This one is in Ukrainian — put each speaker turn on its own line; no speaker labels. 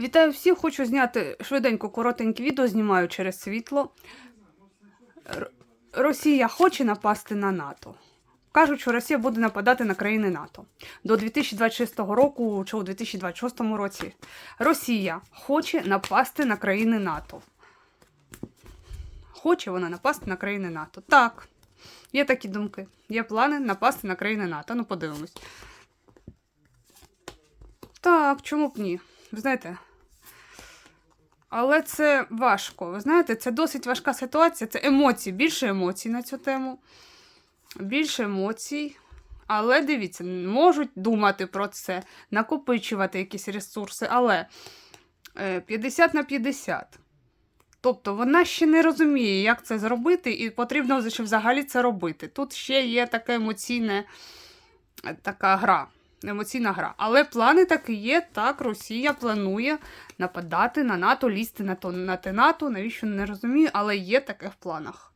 Вітаю всіх! Хочу зняти швиденько коротеньке відео, знімаю через світло. Росія хоче напасти на НАТО. Кажуть, що Росія буде нападати на країни НАТО до 2026 року чи у 2026 році. Росія хоче напасти на країни НАТО. Хоче вона напасти на країни НАТО. Так, є такі думки. Є плани напасти на країни НАТО. Ну, подивимось. Так, чому б ні? Ви знаєте. Але це важко. Ви знаєте, це досить важка ситуація. Це емоції, більше емоцій на цю тему. Більше емоцій. Але дивіться, можуть думати про це, накопичувати якісь ресурси, але е, 50 на 50. Тобто вона ще не розуміє, як це зробити, і потрібно взагалі це робити. Тут ще є така емоційна е, така гра. Емоційна гра. Але плани таки є. Так, Росія планує нападати на НАТО, лізти на то на те НАТО. Навіщо не розумію, але є таке в планах.